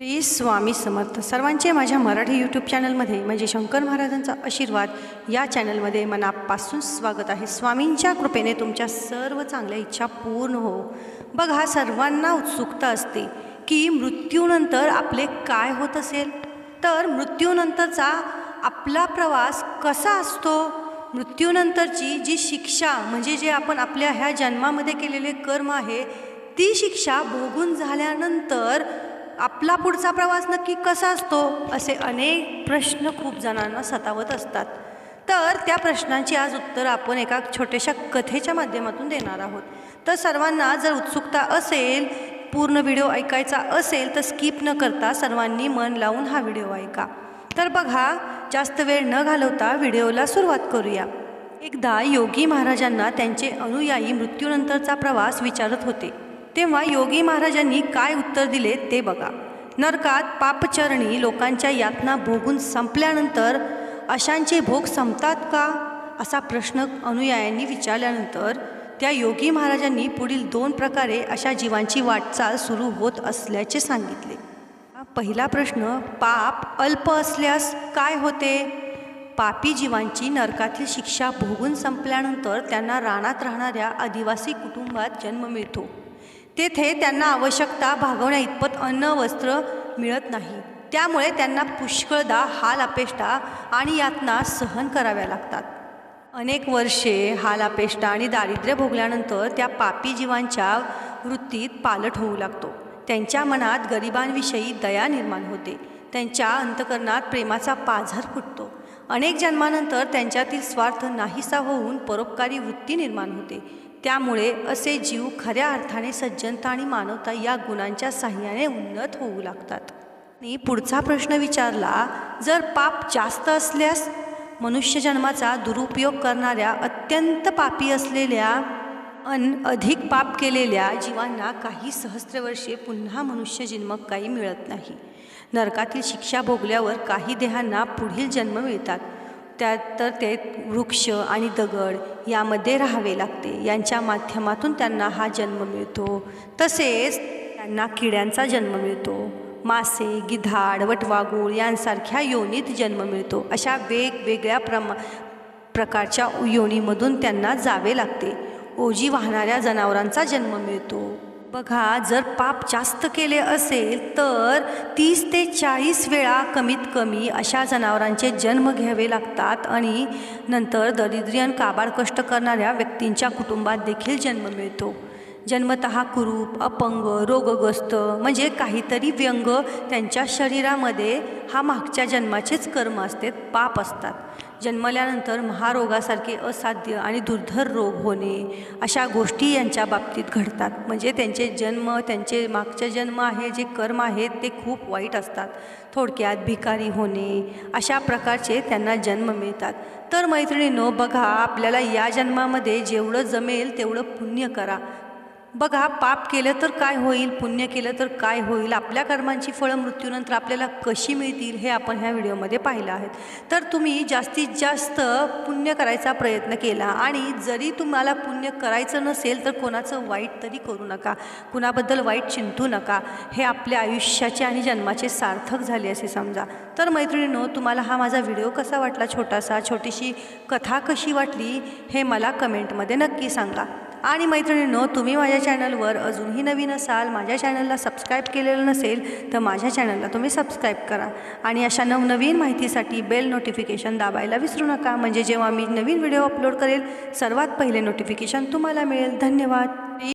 श्री स्वामी समर्थ. सर्वांचे माझ्या मराठी यूट्यूब चॅनलमध्ये म्हणजे शंकर महाराजांचा आशीर्वाद या चॅनलमध्ये मनापासून स्वागत आहे. स्वामींच्या कृपेने तुमच्या सर्व चांगल्या इच्छा पूर्ण हो. बघा सर्वांना उत्सुकता असते की मृत्यूनंतर आपले काय होत असेल? तर मृत्यूनंतरचा आपला प्रवास कसा असतो? मृत्यूनंतरची जी शिक्षा म्हणजे जे आपण आपल्या ह्या जन्मामध्ये केलेले कर्म आहे ती शिक्षा भोगून झाल्यानंतर आपला पुढचा प्रवास नक्की कसा असतो असे अनेक प्रश्न खूप जणांना सतावत असतात. तर त्या प्रश्नांची आज उत्तर आपण एका छोट्याशा कथेच्या माध्यमातून देणार आहोत. तर सर्वांना जर उत्सुकता असेल पूर्ण व्हिडिओ ऐकायचा असेल तर स्किप न करता सर्वांनी मन लावून हा व्हिडिओ ऐका. तर बघा जास्त वेळ न घालवता व्हिडिओला सुरुवात करूया. एकदा योगी महाराजांना त्यांचे अनुयायी मृत्यूनंतरचा प्रवास विचारत होते. तेव्हा योगी महाराजांनी काय उत्तर दिले ते बघा. नरकात पापचरणी लोकांच्या यातना भोगून संपल्यानंतर अशांचे भोग संपतात का? असा प्रश्न अनुयायांनी विचारल्यानंतर त्या योगी महाराजांनी पुढील दोन प्रकारे अशा जीवांची वाटचाल सुरू होत असल्याचे सांगितले. पहिला प्रश्न पाप अल्प असल्यास काय होते? पापी जीवांची नरकातील शिक्षा भोगून संपल्यानंतर त्यांना रानात राहणाऱ्या आदिवासी कुटुंबात जन्म मिळतो. तेथे त्यांना आवश्यकता भागवण्या इतपत अन्न वस्त्र मिळत नाही. त्यामुळे त्यांना पुष्कळदा हाल अपेष्टा आणि यातना सहन कराव्या लागतात. अनेक वर्षे हाल अपेष्टा आणि दारिद्र्य भोगल्यानंतर त्या पापी जीवांच्या वृत्तीत पालट होऊ लागतो. त्यांच्या मनात गरिबांविषयी दया निर्माण होते. त्यांच्या अंतकरणात प्रेमाचा पाझर फुटतो. अनेक जन्मानंतर त्यांच्यातील स्वार्थ नाहीसा होऊन परोपकारी वृत्ती निर्माण होते. त्यामुळे असे जीव खऱ्या अर्थाने सज्जनता आणि मानवता या गुणांच्या साह्याने उन्नत होऊ लागतात. आणि पुढचा प्रश्न विचारला जर पाप जास्त असल्यास मनुष्य जन्माचा दुरुपयोग करणाऱ्या अत्यंत पापी असलेल्या अन अधिक पाप केलेल्या जीवांना काही सहस्त्र वर्षे पुन्हा मनुष्य जन्म काही मिळत नाही. नरकातील शिक्षा भोगल्यावर काही देहांना पुढील जन्म मिळतात. त्यात तर ते वृक्ष आणि दगड यामध्ये राहावे लागते. यांच्या माध्यमातून त्यांना हा जन्म मिळतो. तसेच त्यांना किड्यांचा जन्म मिळतो. मासे गिधाड वटवागूळ यांसारख्या योनीत जन्म मिळतो. अशा वेगवेगळ्या प्रमा प्रकारच्या योनीमधून त्यांना जावे लागते. ओजी वाहणाऱ्या जनावरांचा जन्म मिळतो. बघा जर पाप जास्त केले असेल तर तीस ते चाळीस वेळा कमीत कमी अशा जनावरांचे जन्म घ्यावे लागतात आणि नंतर दरिद्रियन काबाड कष्ट करणाऱ्या व्यक्तींच्या कुटुंबात देखील जन्म मिळतो. जन्मत कुरूप अपंग रोगग्रस्त म्हणजे काहीतरी व्यंग त्यांच्या शरीरामध्ये हा मागच्या जन्माचेच कर्म असते पाप असतात. जन्मल्यानंतर महारोगासारखे असाध्य आणि दुर्धर रोग होणे अशा गोष्टी यांच्या बाबतीत घडतात. म्हणजे त्यांचे जन्म त्यांचे मागचे जन्म आहे जे कर्म आहेत ते खूप वाईट असतात. थोडक्यात भिकारी होणे अशा प्रकारचे त्यांना जन्म मिळतात. तर मैत्रिणींनो बघा आपल्याला या जन्मामध्ये जेवढं जमेल तेवढं पुण्य करा. बघा पाप केलं तर काय होईल पुण्य केलं तर काय होईल आपल्या कर्मांची फळं मृत्यूनंतर आपल्याला कशी मिळतील हे आपण ह्या व्हिडिओमध्ये पाहिलं आहे. तर तुम्ही जास्तीत जास्त पुण्य करायचा प्रयत्न केला आणि जरी तुम्हाला पुण्य करायचं नसेल तर कोणाचं वाईट तरी करू नका. कुणाबद्दल वाईट चिंतू नका. हे आपल्या आयुष्याचे आणि जन्माचे सार्थक झाले असे समजा. तर मैत्रिणींनो तुम्हाला हा माझा व्हिडिओ कसा वाटला छोटासा? छोटीशी कथा कशी वाटली? हे मला कमेंटमध्ये नक्की सांगा. आणि मैत्रिणींनो तुम्ही माझ्या चॅनलवर अजूनही नवीन असाल माझ्या चॅनलला सबस्क्राईब केलेलं नसेल तर माझ्या चॅनलला तुम्ही सबस्क्राईब करा. आणि अशा नवनवीन माहितीसाठी बेल नोटिफिकेशन दाबायला विसरू नका. म्हणजे जेव्हा मी नवीन व्हिडिओ अपलोड करेल सर्वात पहिले नोटिफिकेशन तुम्हाला मिळेल. धन्यवाद.